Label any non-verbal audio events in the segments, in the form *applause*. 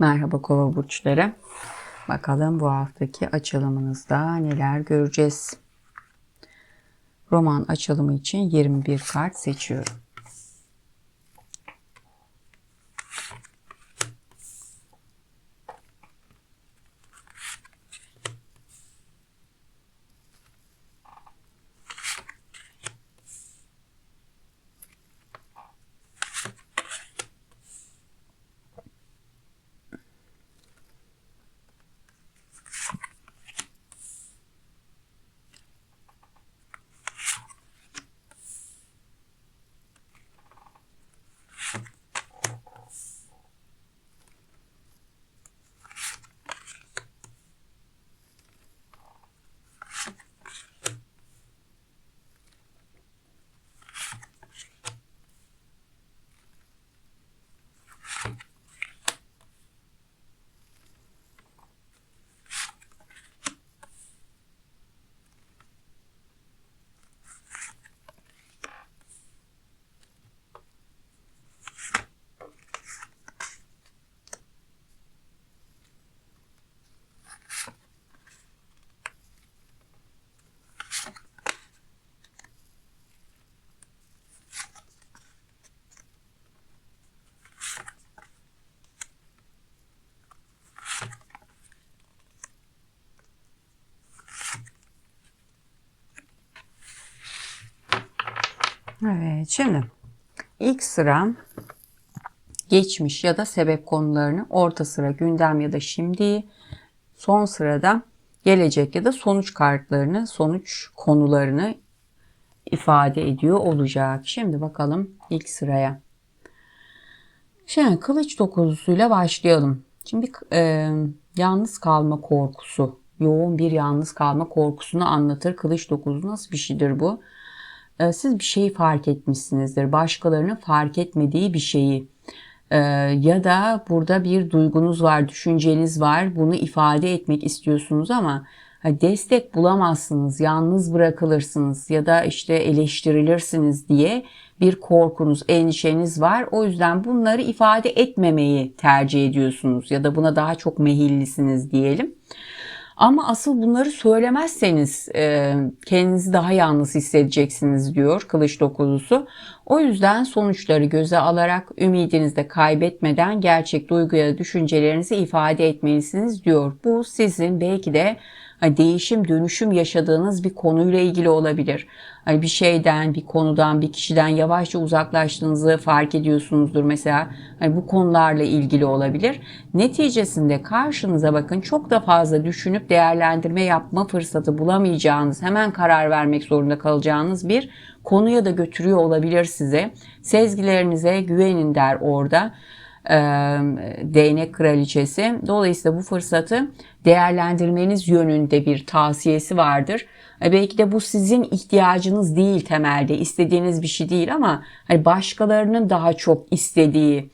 Merhaba kova burçları. Bakalım bu haftaki açılımınızda neler göreceğiz. Roman açılımı için 21 kart seçiyorum. Evet şimdi ilk sıra geçmiş ya da sebep konularını, orta sıra gündem ya da şimdi, son sırada gelecek ya da sonuç kartlarını, sonuç konularını ifade ediyor olacak. Şimdi bakalım ilk sıraya. Şimdi kılıç dokuzusuyla başlayalım. Şimdi e, yalnız kalma korkusu, yoğun bir yalnız kalma korkusunu anlatır. Kılıç dokuzu nasıl bir şeydir bu? E, siz bir şeyi fark etmişsinizdir. Başkalarının fark etmediği bir şeyi e, ya da burada bir duygunuz var, düşünceniz var. Bunu ifade etmek istiyorsunuz ama destek bulamazsınız, yalnız bırakılırsınız ya da işte eleştirilirsiniz diye bir korkunuz, endişeniz var. O yüzden bunları ifade etmemeyi tercih ediyorsunuz ya da buna daha çok meyillisiniz diyelim. Ama asıl bunları söylemezseniz e, kendinizi daha yalnız hissedeceksiniz diyor kılıç dokuzusu. O yüzden sonuçları göze alarak ümidinizi de kaybetmeden gerçek duygu düşüncelerinizi ifade etmelisiniz diyor. Bu sizin belki de hani değişim dönüşüm yaşadığınız bir konuyla ilgili olabilir. Hani bir şeyden, bir konudan, bir kişiden yavaşça uzaklaştığınızı fark ediyorsunuzdur mesela. Hani bu konularla ilgili olabilir. Neticesinde karşınıza bakın çok da fazla düşünüp değerlendirme yapma fırsatı bulamayacağınız, hemen karar vermek zorunda kalacağınız bir konuya da götürüyor olabilir size. Sezgilerinize güvenin der orada e, değnek kraliçesi. Dolayısıyla bu fırsatı değerlendirmeniz yönünde bir tavsiyesi vardır. E, belki de bu sizin ihtiyacınız değil temelde, istediğiniz bir şey değil ama hani başkalarının daha çok istediği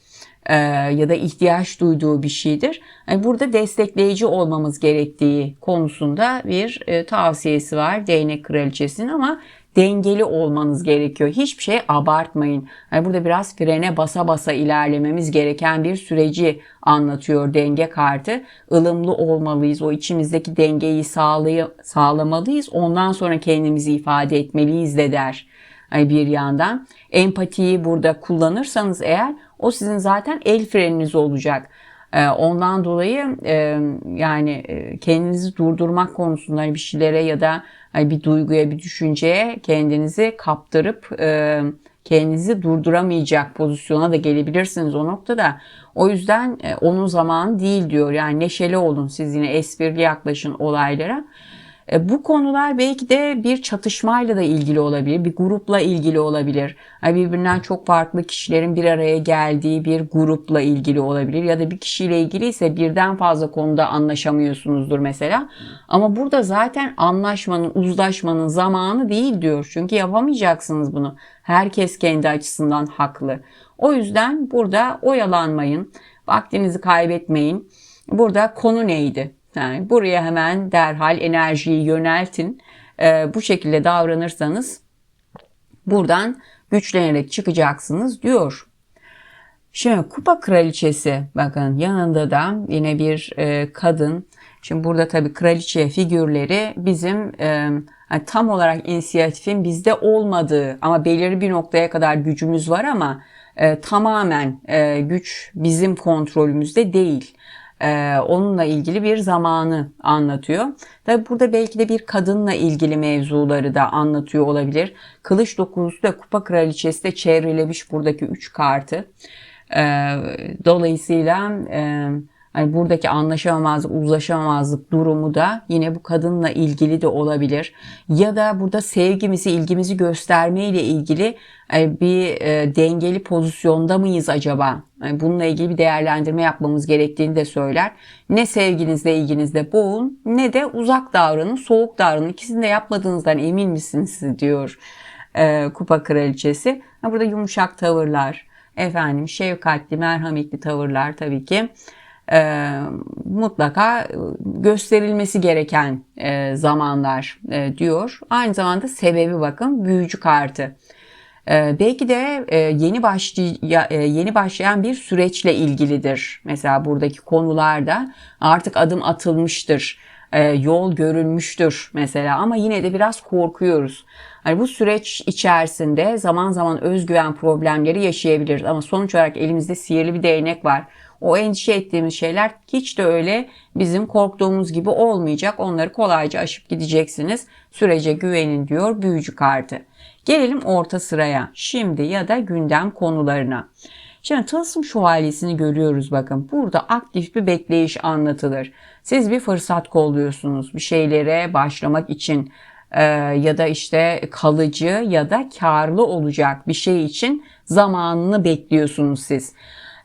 e, ya da ihtiyaç duyduğu bir şeydir. Yani burada destekleyici olmamız gerektiği konusunda bir e, tavsiyesi var değnek kraliçesinin ama dengeli olmanız gerekiyor. Hiçbir şey abartmayın. Yani burada biraz frene basa basa ilerlememiz gereken bir süreci anlatıyor denge kartı. Ilımlı olmalıyız. O içimizdeki dengeyi sağlay sağlamalıyız. Ondan sonra kendimizi ifade etmeliyiz de der bir yandan. Empatiyi burada kullanırsanız eğer o sizin zaten el freniniz olacak. Ee, ondan dolayı e, yani e, kendinizi durdurmak konusunda hani bir şeylere ya da hani bir duyguya, bir düşünceye kendinizi kaptırıp e, kendinizi durduramayacak pozisyona da gelebilirsiniz o noktada. O yüzden onun zamanı değil diyor. Yani neşeli olun siz yine esprili yaklaşın olaylara. E, bu konular belki de bir çatışmayla da ilgili olabilir, bir grupla ilgili olabilir. Birbirinden çok farklı kişilerin bir araya geldiği bir grupla ilgili olabilir ya da bir kişiyle ilgili ise birden fazla konuda anlaşamıyorsunuzdur mesela. Ama burada zaten anlaşmanın, uzlaşmanın zamanı değil diyor. Çünkü yapamayacaksınız bunu. Herkes kendi açısından haklı. O yüzden burada oyalanmayın, vaktinizi kaybetmeyin. Burada konu neydi? Yani buraya hemen derhal enerjiyi yöneltin. E, bu şekilde davranırsanız buradan güçlenerek çıkacaksınız diyor. Şimdi kupa kraliçesi bakın yanında da yine bir e, kadın. Şimdi burada tabii kraliçe figürleri bizim e, yani tam olarak inisiyatifin bizde olmadığı ama belirli bir noktaya kadar gücümüz var ama e, tamamen e, güç bizim kontrolümüzde değil. E, onunla ilgili bir zamanı anlatıyor. Tabi burada belki de bir kadınla ilgili mevzuları da anlatıyor olabilir. Kılıç dokuzusu da kupa kraliçesi de çevrelemiş buradaki üç kartı. E, dolayısıyla e, hani buradaki anlaşamamazlık, uzlaşamamazlık durumu da yine bu kadınla ilgili de olabilir. Ya da burada sevgimizi, ilgimizi gösterme ile ilgili e, bir e, dengeli pozisyonda mıyız acaba? Yani bununla ilgili bir değerlendirme yapmamız gerektiğini de söyler. Ne sevginizle, ilginizle boğun ne de uzak davranın, soğuk davranın. İkisini de yapmadığınızdan emin misiniz diyor e, Kupa Kraliçesi. Burada yumuşak tavırlar, efendim şefkatli, merhametli tavırlar tabii ki e, mutlaka gösterilmesi gereken e, zamanlar e, diyor. Aynı zamanda sebebi bakın büyücü kartı. E, belki de e, yeni başlay e, yeni başlayan bir süreçle ilgilidir. Mesela buradaki konularda artık adım atılmıştır. E, yol görülmüştür mesela ama yine de biraz korkuyoruz. Hani bu süreç içerisinde zaman zaman özgüven problemleri yaşayabiliriz ama sonuç olarak elimizde sihirli bir değnek var o endişe ettiğimiz şeyler hiç de öyle bizim korktuğumuz gibi olmayacak. Onları kolayca aşıp gideceksiniz. Sürece güvenin diyor büyücü kartı. Gelelim orta sıraya. Şimdi ya da gündem konularına. Şimdi tılsım şövalyesini görüyoruz bakın. Burada aktif bir bekleyiş anlatılır. Siz bir fırsat kolluyorsunuz bir şeylere başlamak için e, ya da işte kalıcı ya da karlı olacak bir şey için zamanını bekliyorsunuz siz.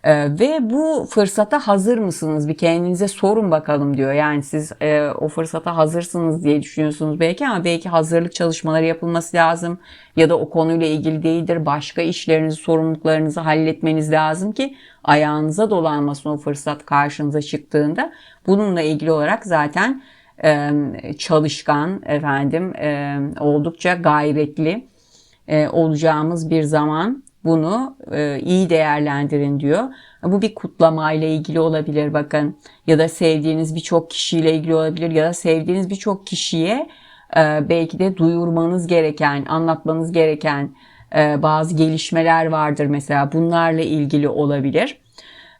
E, ve bu fırsata hazır mısınız? Bir kendinize sorun bakalım diyor. Yani siz e, o fırsata hazırsınız diye düşünüyorsunuz belki ama belki hazırlık çalışmaları yapılması lazım. Ya da o konuyla ilgili değildir. Başka işlerinizi, sorumluluklarınızı halletmeniz lazım ki ayağınıza dolanmasın o fırsat karşınıza çıktığında. Bununla ilgili olarak zaten e, çalışkan, efendim e, oldukça gayretli e, olacağımız bir zaman bunu e, iyi değerlendirin diyor. Bu bir kutlama ile ilgili olabilir bakın ya da sevdiğiniz birçok kişiyle ilgili olabilir ya da sevdiğiniz birçok kişiye e, belki de duyurmanız gereken, anlatmanız gereken e, bazı gelişmeler vardır mesela bunlarla ilgili olabilir.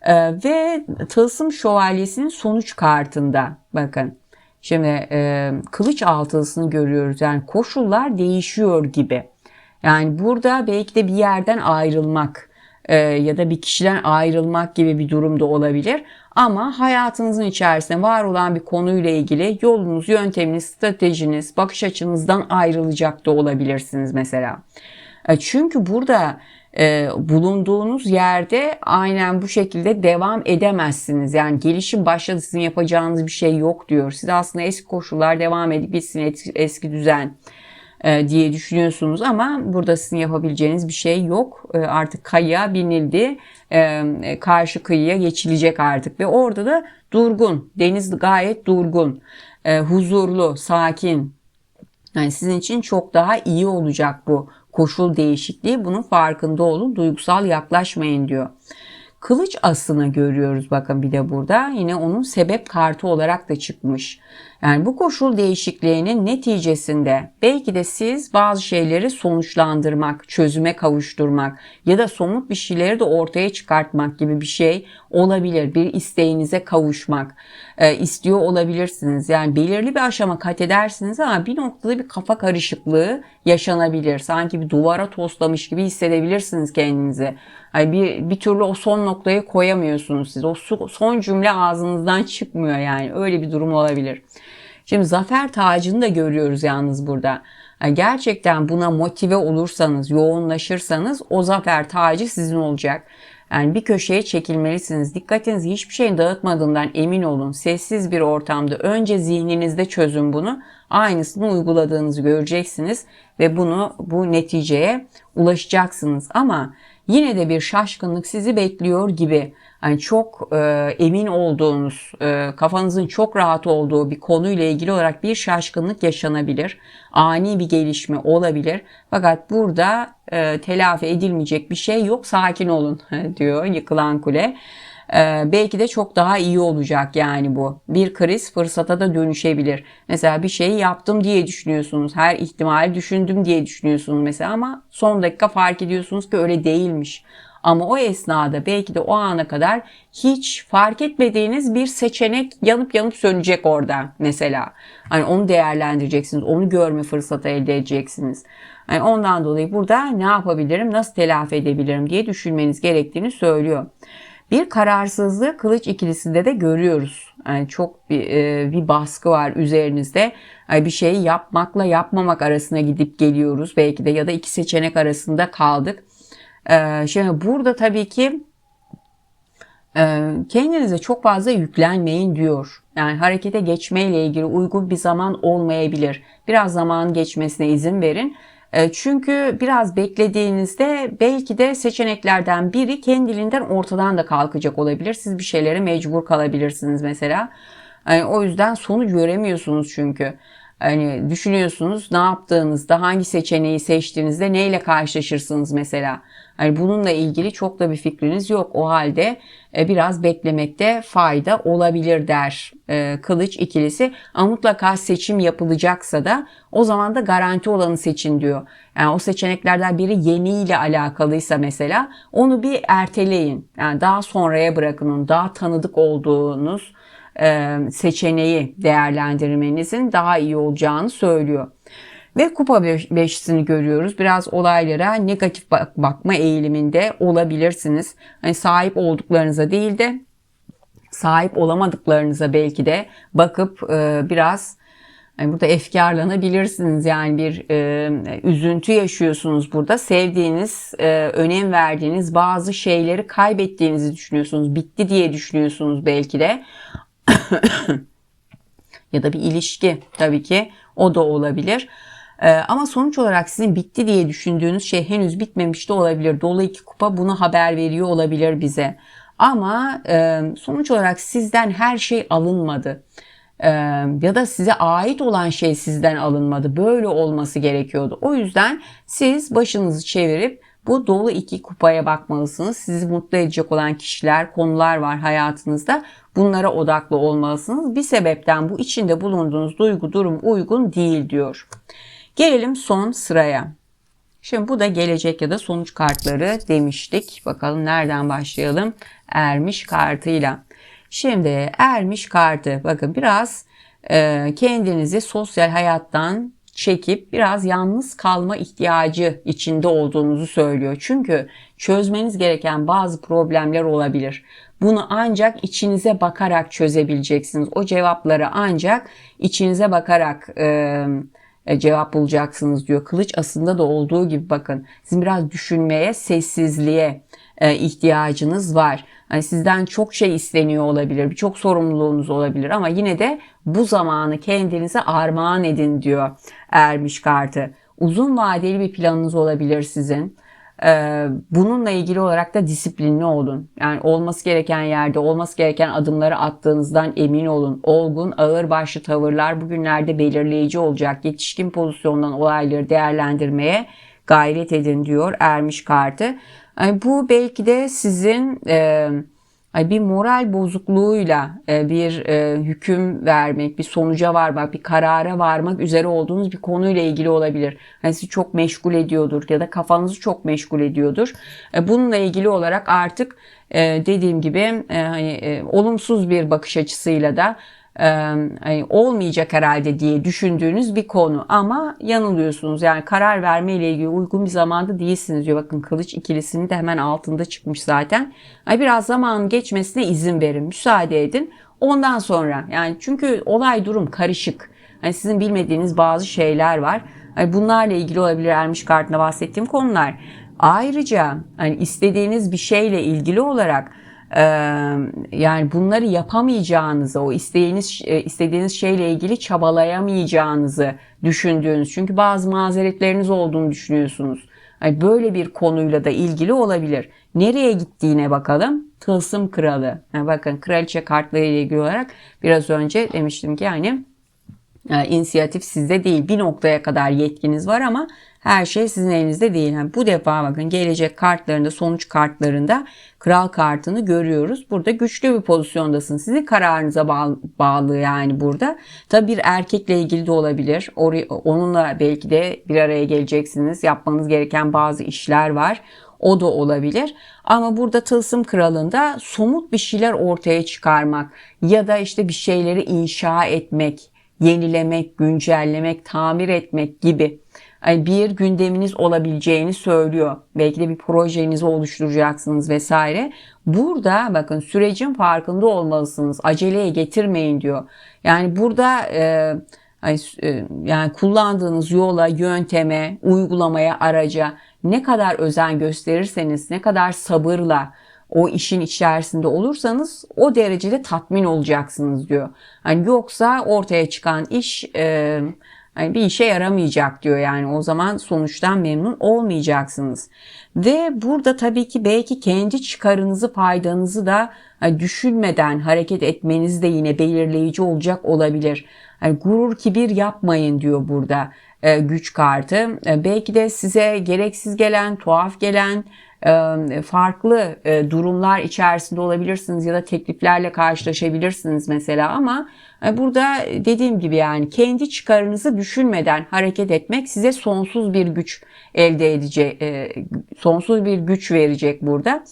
E, ve Tılsım Şövalyesi'nin sonuç kartında bakın şimdi e, kılıç altılısını görüyoruz yani koşullar değişiyor gibi. Yani burada belki de bir yerden ayrılmak e, ya da bir kişiden ayrılmak gibi bir durumda olabilir. Ama hayatınızın içerisinde var olan bir konuyla ilgili yolunuz, yönteminiz, stratejiniz, bakış açınızdan ayrılacak da olabilirsiniz mesela. E, çünkü burada e, bulunduğunuz yerde aynen bu şekilde devam edemezsiniz. Yani gelişim başladı sizin yapacağınız bir şey yok diyor. Siz aslında eski koşullar devam edip gitsin eski düzen diye düşünüyorsunuz ama burada sizin yapabileceğiniz bir şey yok. E, artık kayığa binildi. E, karşı kıyıya geçilecek artık ve orada da durgun. Deniz gayet durgun. Huzurlu, sakin. Yani sizin için çok daha iyi olacak bu koşul değişikliği. Bunun farkında olun. Duygusal yaklaşmayın diyor. Kılıç aslını görüyoruz bakın bir de burada. Yine onun sebep kartı olarak da çıkmış. Yani bu koşul değişikliğinin neticesinde belki de siz bazı şeyleri sonuçlandırmak, çözüme kavuşturmak ya da somut bir şeyleri de ortaya çıkartmak gibi bir şey olabilir. Bir isteğinize kavuşmak e, istiyor olabilirsiniz. Yani belirli bir aşama kat edersiniz ama bir noktada bir kafa karışıklığı yaşanabilir. Sanki bir duvara toslamış gibi hissedebilirsiniz kendinizi. Yani bir, bir türlü o son noktayı koyamıyorsunuz siz. O son cümle ağzınızdan çıkmıyor yani. Öyle bir durum olabilir. Şimdi zafer tacını da görüyoruz yalnız burada. Yani gerçekten buna motive olursanız, yoğunlaşırsanız o zafer tacı sizin olacak. Yani bir köşeye çekilmelisiniz. Dikkatinizi hiçbir şeyin dağıtmadığından emin olun. Sessiz bir ortamda önce zihninizde çözün bunu. Aynısını uyguladığınızı göreceksiniz ve bunu bu neticeye ulaşacaksınız. Ama yine de bir şaşkınlık sizi bekliyor gibi. Yani çok e, emin olduğunuz, e, kafanızın çok rahat olduğu bir konuyla ilgili olarak bir şaşkınlık yaşanabilir. Ani bir gelişme olabilir. Fakat burada e, telafi edilmeyecek bir şey yok. Sakin olun *laughs* diyor yıkılan kule. Ee, belki de çok daha iyi olacak yani bu. Bir kriz fırsata da dönüşebilir. Mesela bir şeyi yaptım diye düşünüyorsunuz. Her ihtimali düşündüm diye düşünüyorsunuz mesela ama son dakika fark ediyorsunuz ki öyle değilmiş. Ama o esnada belki de o ana kadar hiç fark etmediğiniz bir seçenek yanıp yanıp sönecek orada mesela. Hani onu değerlendireceksiniz. Onu görme fırsatı elde edeceksiniz. Yani ondan dolayı burada ne yapabilirim, nasıl telafi edebilirim diye düşünmeniz gerektiğini söylüyor. Bir kararsızlığı kılıç ikilisinde de görüyoruz. Yani çok bir, e, bir baskı var üzerinizde. Yani bir şeyi yapmakla yapmamak arasına gidip geliyoruz belki de ya da iki seçenek arasında kaldık. Ee, şimdi burada tabii ki e, kendinize çok fazla yüklenmeyin diyor. Yani harekete geçmeyle ilgili uygun bir zaman olmayabilir. Biraz zaman geçmesine izin verin. E, çünkü biraz beklediğinizde belki de seçeneklerden biri kendiliğinden ortadan da kalkacak olabilir. Siz bir şeylere mecbur kalabilirsiniz mesela. Yani o yüzden sonuç göremiyorsunuz çünkü. Hani düşünüyorsunuz ne yaptığınızda, hangi seçeneği seçtiğinizde neyle karşılaşırsınız mesela. Hani bununla ilgili çok da bir fikriniz yok. O halde e, biraz beklemekte fayda olabilir der e, kılıç ikilisi. Ama mutlaka seçim yapılacaksa da o zaman da garanti olanı seçin diyor. Yani o seçeneklerden biri yeniyle alakalıysa mesela onu bir erteleyin. Yani daha sonraya bırakın onu. Daha tanıdık olduğunuz seçeneği değerlendirmenizin daha iyi olacağını söylüyor. Ve kupa beşisini görüyoruz. Biraz olaylara negatif bakma eğiliminde olabilirsiniz. Hani sahip olduklarınıza değil de sahip olamadıklarınıza belki de bakıp e, biraz yani burada efkarlanabilirsiniz yani bir e, üzüntü yaşıyorsunuz burada. Sevdiğiniz, e, önem verdiğiniz bazı şeyleri kaybettiğinizi düşünüyorsunuz. Bitti diye düşünüyorsunuz belki de. *coughs* ya da bir ilişki tabii ki o da olabilir. Ee, ama sonuç olarak sizin bitti diye düşündüğünüz şey henüz bitmemiş de olabilir. Dolu iki kupa bunu haber veriyor olabilir bize. Ama e, sonuç olarak sizden her şey alınmadı. E, ya da size ait olan şey sizden alınmadı. Böyle olması gerekiyordu. O yüzden siz başınızı çevirip bu dolu iki kupaya bakmalısınız. Sizi mutlu edecek olan kişiler, konular var hayatınızda. Bunlara odaklı olmalısınız. Bir sebepten bu içinde bulunduğunuz duygu durum uygun değil diyor. Gelelim son sıraya. Şimdi bu da gelecek ya da sonuç kartları demiştik. Bakalım nereden başlayalım? Ermiş kartıyla. Şimdi ermiş kartı bakın biraz e, kendinizi sosyal hayattan çekip biraz yalnız kalma ihtiyacı içinde olduğunuzu söylüyor. Çünkü çözmeniz gereken bazı problemler olabilir. Bunu ancak içinize bakarak çözebileceksiniz. O cevapları ancak içinize bakarak e, cevap bulacaksınız diyor. Kılıç aslında da olduğu gibi bakın. Sizin biraz düşünmeye, sessizliğe e, ihtiyacınız var. Yani sizden çok şey isteniyor olabilir, birçok sorumluluğunuz olabilir ama yine de bu zamanı kendinize armağan edin diyor Ermiş kartı. Uzun vadeli bir planınız olabilir sizin. Ee, bununla ilgili olarak da disiplinli olun. Yani olması gereken yerde, olması gereken adımları attığınızdan emin olun. Olgun, ağır başlı tavırlar bugünlerde belirleyici olacak. Yetişkin pozisyondan olayları değerlendirmeye gayret edin diyor Ermiş kartı. Bu belki de sizin... E, bir moral bozukluğuyla e, bir e, hüküm vermek, bir sonuca varmak, bir karara varmak üzere olduğunuz bir konuyla ilgili olabilir. Yani sizi çok meşgul ediyordur ya da kafanızı çok meşgul ediyordur. Bununla ilgili olarak artık dediğim gibi hani olumsuz bir bakış açısıyla da olmayacak herhalde diye düşündüğünüz bir konu ama yanılıyorsunuz. Yani karar verme ile ilgili uygun bir zamanda değilsiniz diyor. Bakın kılıç ikilisinin de hemen altında çıkmış zaten. Biraz zaman geçmesine izin verin, müsaade edin. Ondan sonra yani çünkü olay durum karışık. Hani sizin bilmediğiniz bazı şeyler var. Hani bunlarla ilgili olabilir Ermiş kartında bahsettiğim konular. Ayrıca hani istediğiniz bir şeyle ilgili olarak yani bunları yapamayacağınızı, o isteğiniz istediğiniz şeyle ilgili çabalayamayacağınızı düşündüğünüz. Çünkü bazı mazeretleriniz olduğunu düşünüyorsunuz. Hani böyle bir konuyla da ilgili olabilir. Nereye gittiğine bakalım. Tılsım kralı. Yani bakın kraliçe kartları ile ilgili olarak biraz önce demiştim ki yani e, inisiyatif sizde değil. Bir noktaya kadar yetkiniz var ama her şey sizin elinizde değil. Yani bu defa bakın gelecek kartlarında sonuç kartlarında kral kartını görüyoruz. Burada güçlü bir pozisyondasın. Sizin kararınıza bağlı, yani burada. Tabi bir erkekle ilgili de olabilir. Onunla belki de bir araya geleceksiniz. Yapmanız gereken bazı işler var. O da olabilir. Ama burada tılsım kralında somut bir şeyler ortaya çıkarmak ya da işte bir şeyleri inşa etmek, yenilemek, güncellemek, tamir etmek gibi bir gündeminiz olabileceğini söylüyor. Belki de bir projenizi oluşturacaksınız vesaire. Burada bakın sürecin farkında olmalısınız. Aceleye getirmeyin diyor. Yani burada e, e, yani kullandığınız yola, yönteme, uygulamaya, araca ne kadar özen gösterirseniz, ne kadar sabırla o işin içerisinde olursanız o derecede tatmin olacaksınız diyor. Yani yoksa ortaya çıkan iş e, yani bir işe yaramayacak diyor yani o zaman sonuçtan memnun olmayacaksınız. Ve burada tabii ki belki kendi çıkarınızı faydanızı da hani düşünmeden hareket etmeniz de yine belirleyici olacak olabilir. Yani gurur kibir yapmayın diyor burada e, güç kartı. E, belki de size gereksiz gelen, tuhaf gelen e, farklı durumlar içerisinde olabilirsiniz ya da tekliflerle karşılaşabilirsiniz mesela ama burada dediğim gibi yani kendi çıkarınızı düşünmeden hareket etmek size sonsuz bir güç elde edecek, sonsuz bir güç verecek burada.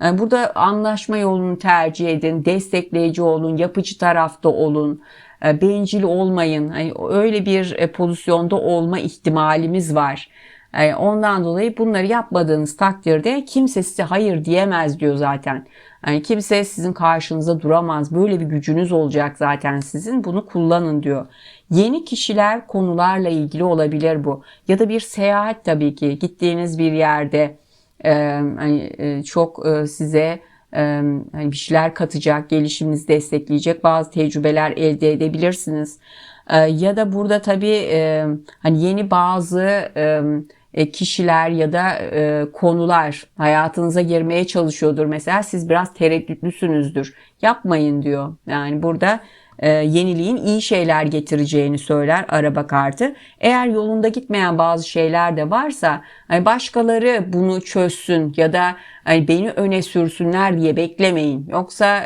Burada anlaşma yolunu tercih edin, destekleyici olun, yapıcı tarafta olun, bencil olmayın. Hani öyle bir pozisyonda olma ihtimalimiz var. Yani ondan dolayı bunları yapmadığınız takdirde kimse size hayır diyemez diyor zaten. Yani kimse sizin karşınıza duramaz. Böyle bir gücünüz olacak zaten sizin. Bunu kullanın diyor. Yeni kişiler konularla ilgili olabilir bu. Ya da bir seyahat tabii ki. Gittiğiniz bir yerde e, hani, e, çok e, size e, hani bir şeyler katacak, gelişiminizi destekleyecek bazı tecrübeler elde edebilirsiniz. E, ya da burada tabii e, hani yeni bazı e, e, kişiler ya da e, konular hayatınıza girmeye çalışıyordur. Mesela siz biraz tereddütlüsünüzdür. Yapmayın diyor. Yani burada e, yeniliğin iyi şeyler getireceğini söyler araba kartı. Eğer yolunda gitmeyen bazı şeyler de varsa hani başkaları bunu çözsün ya da hani beni öne sürsünler diye beklemeyin. Yoksa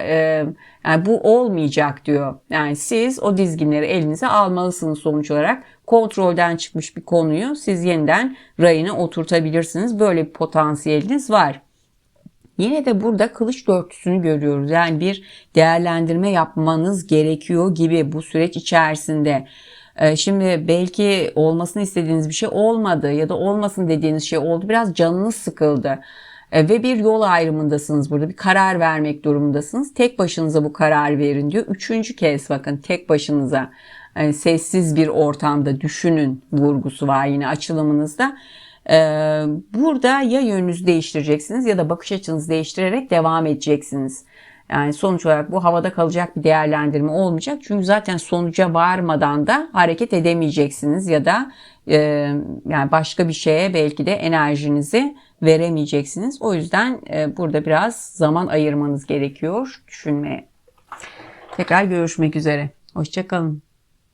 yani bu olmayacak diyor. Yani siz o dizginleri elinize almalısınız sonuç olarak kontrolden çıkmış bir konuyu siz yeniden rayına oturtabilirsiniz. Böyle bir potansiyeliniz var. Yine de burada kılıç dörtüsünü görüyoruz. Yani bir değerlendirme yapmanız gerekiyor gibi bu süreç içerisinde. Ee, şimdi belki olmasını istediğiniz bir şey olmadı ya da olmasın dediğiniz şey oldu. Biraz canınız sıkıldı ee, ve bir yol ayrımındasınız burada. Bir karar vermek durumundasınız. Tek başınıza bu karar verin diyor. Üçüncü kez bakın tek başınıza yani sessiz bir ortamda düşünün vurgusu var yine açılımınızda. Ee, burada ya yönünüzü değiştireceksiniz ya da bakış açınızı değiştirerek devam edeceksiniz. Yani sonuç olarak bu havada kalacak bir değerlendirme olmayacak. Çünkü zaten sonuca varmadan da hareket edemeyeceksiniz ya da e, yani başka bir şeye belki de enerjinizi veremeyeceksiniz. O yüzden e, burada biraz zaman ayırmanız gerekiyor düşünmeye. Tekrar görüşmek üzere. Hoşçakalın.